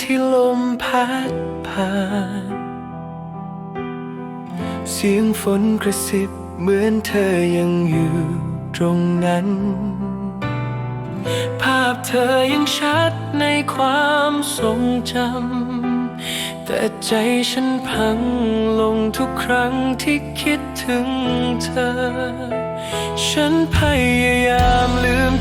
ที่ลมพัดผ่าน เสียงฝนกระซิบเหมือนเธอยังอยู่ตรงนั้น ภาพเธอยังชัดในความทรงจำ แต่ใจฉันพังลงทุกครั้งที่คิดถึงเธอ ฉันพยายามลืม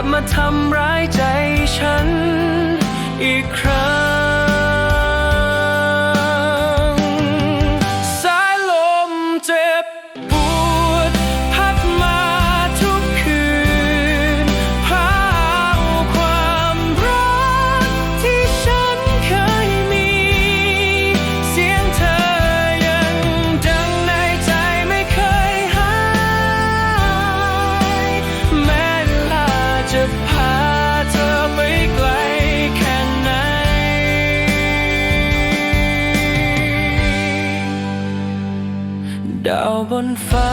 ลับมาทำร้ายใจ บนฟ้า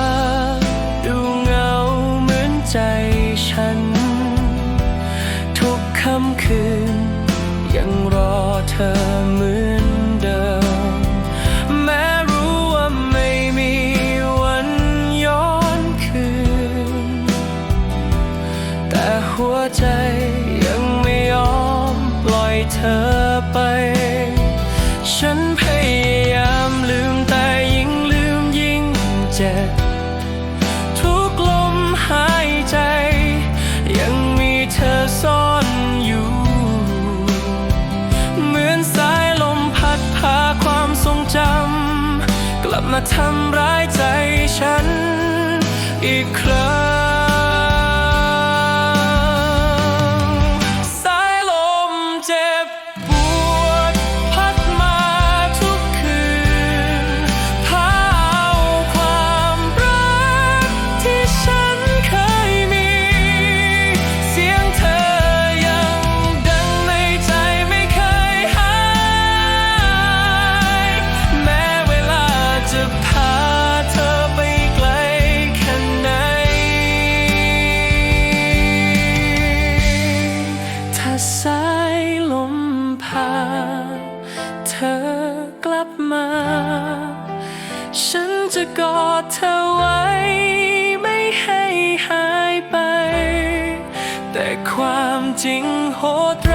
ดูเหงาเหมือนใจฉัน ทุกค่ำคืน ยังรอเธอเหมือนเดิม แม้รู้ว่าไม่มีวันย้อนคืน แต่หัวใจยังไม่ยอมปล่อยเธอไป ฉัน เจ็บทุกลมหายใจ ยังมีเธอซ่อนอยู่ เหมือนสายลมพัดพาความทรงจำ กลับมาทำร้ายใจฉันอีกครั้ง ฉันจะกอดเธอไว้ ไม่ให้หายไป แต่ความจริงโหดร้า